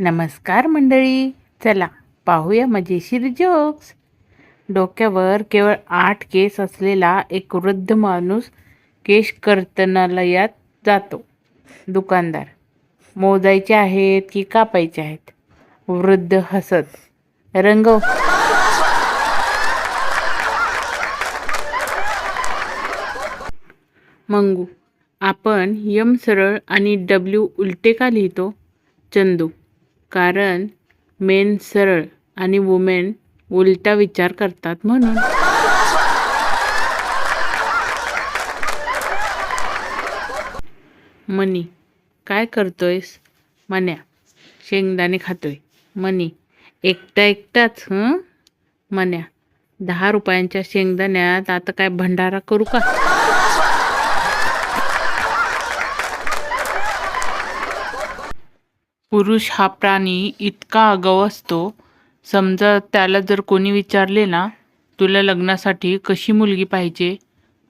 नमस्कार मंडळी. चला पाहूया मजेशीर जोक्स डोक्यावर केवळ आठ केस असलेला एक वृद्ध माणूस केश कर्तनालयात जातो. दुकानदार मोजायचे आहेत की कापायचे आहेत? वृद्ध हसत रंगव मंगू आपण यम सरळ आणि डब्ल्यू उलटे का लिहितो? चंदू कारण मेन सरळ आणि वुमेन उलटा विचार करतात म्हणून. मनी काय करतोयस? मन्या शेंगदाणे खातोय. मनी एकटा एकटाच हं? मन्या दहा रुपयांच्या शेंगदाण्यात आता काय भंडारा करू का? पुरुष हा प्राणी इतका आगाऊ असतो. समजा त्याला जर कोणी विचारले ना तुला लग्नासाठी कशी मुलगी पाहिजे?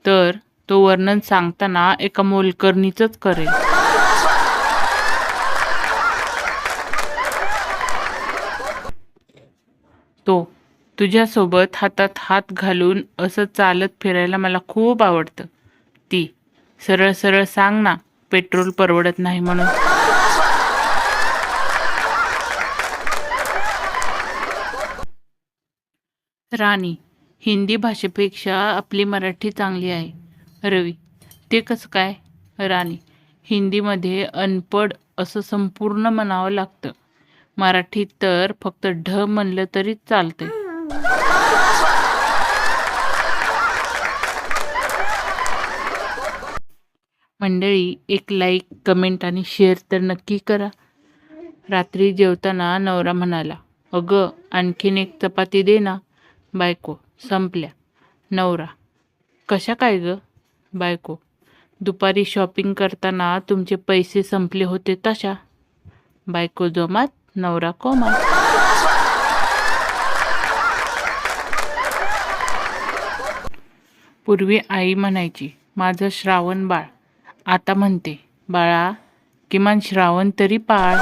तर तो वर्णन सांगताना एका मोलकरणीचंच करेल. तो तुझ्यासोबत हातात हात घालून असं चालत फिरायला मला खूप आवडतं. ती सरळ सरळ सांग ना पेट्रोल परवडत नाही म्हणून. राणी. हिंदी भाषेपेक्षा आपली मराठी चांगली आहे. रवी. ते कसं काय? राणी. हिंदीमध्ये अनपड असं संपूर्ण म्हणावं लागतं. मराठीत तर फक्त ढ म्हणलं तरी चालते मंडळी एक लाईक कमेंट आणि शेअर तर नक्की करा. रात्री जेवताना नवरा म्हणाला अगं आणखीन एक चपाती दे ना. बायको संपल्या. नवरा. कशा काय ग? बायको. दुपारी शॉपिंग करताना तुमचे पैसे संपले होते तशा. बायको जोमात नवरा कोमात. पूर्वी आई म्हणायची माझं श्रावण बाळ. आता म्हणते बाळा किमान श्रावण तरी पाळ.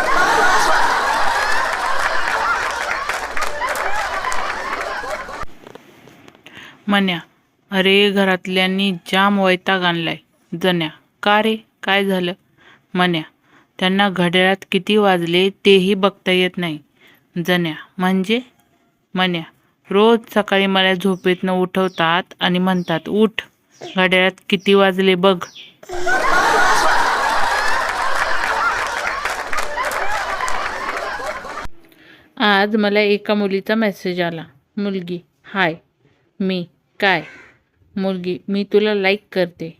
म्हण्या अरे घरातल्यांनी जाम वैताग आणलाय. जण्या का रे? काय झालं? म्हण्या त्यांना घड्याळात किती वाजले तेही बघता येत नाही. जण्या म्हणजे? म्हण्या रोज सकाळी मला झोपेतनं उठवतात आणि म्हणतात उठ घड्याळात किती वाजले बघ. आज मला एका मुलीचा मेसेज आला. मुलगी हाय मी काय? मुलगी मी तुला लाईक करते.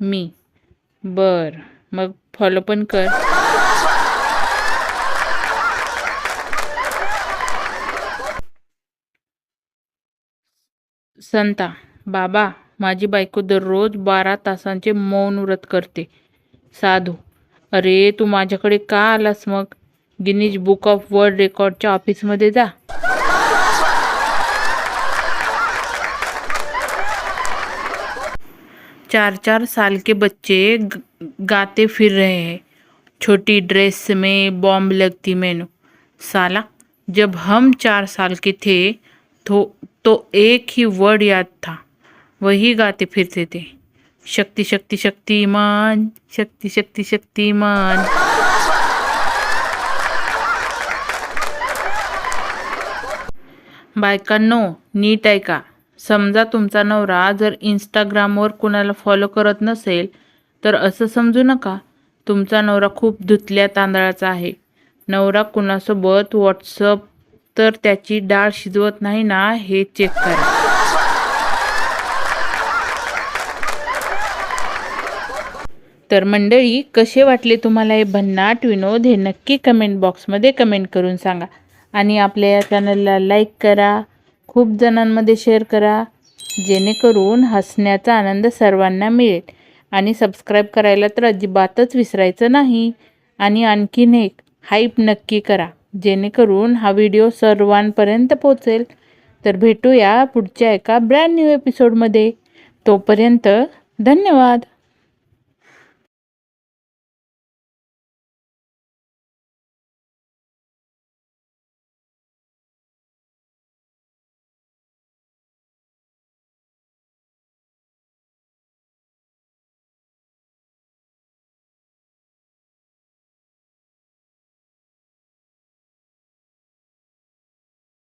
मी. बर. मग फॉलो पण कर. संता बाबा माझी बायको दररोज बारा तासांचे मौन व्रत करते. साधू अरे तू माझ्याकडे का आलास मग? गिनीज बुक ऑफ वर्ल्ड रेकॉर्डच्या ऑफिसमध्ये जा. चार चार साल के बच्चे गाते फिर रहे हैं। छोटी ड्रेस में बॉम्ब लगती मैनू। साला, जब हम चार साल के थे तो तो एक ही वर्ड याद था। वही गाते फिरते थे। शक्ति शक्ति शक्ति शक्तिमान शक्ति शक्ति शक्ति शक्तिमान बायकांनो नीट ऐका समजा तुमचा नवरा जर इंस्टाग्रामवर कुणाला फॉलो करत नसेल तर असं समजू नका. तुमचा नवरा खूप धुतल्या तांदळाचा आहे. नवरा कुणासोबत व्हॉट्सअप तर त्याची डाळ शिजवत नाही ना हे चेक करा. तर मंडळी कसे वाटले तुम्हाला हे भन्नाट विनोद हे नक्की कमेंट बॉक्समध्ये कमेंट करून सांगा. आणि आपल्या या चॅनलला लाईक करा. खूप जणांमध्ये शेअर करा जेणेकरून हसण्याचा आनंद सर्वांना मिळेल. आणि सबस्क्राईब करायला तर अजिबातच विसरायचं नाही. आणि आणखीन एक हाईप नक्की करा जेणेकरून हा व्हिडिओ सर्वांपर्यंत पोचेल तर भेटूया पुढच्या एका ब्रँड न्यू एपिसोडमध्ये तोपर्यंत धन्यवाद.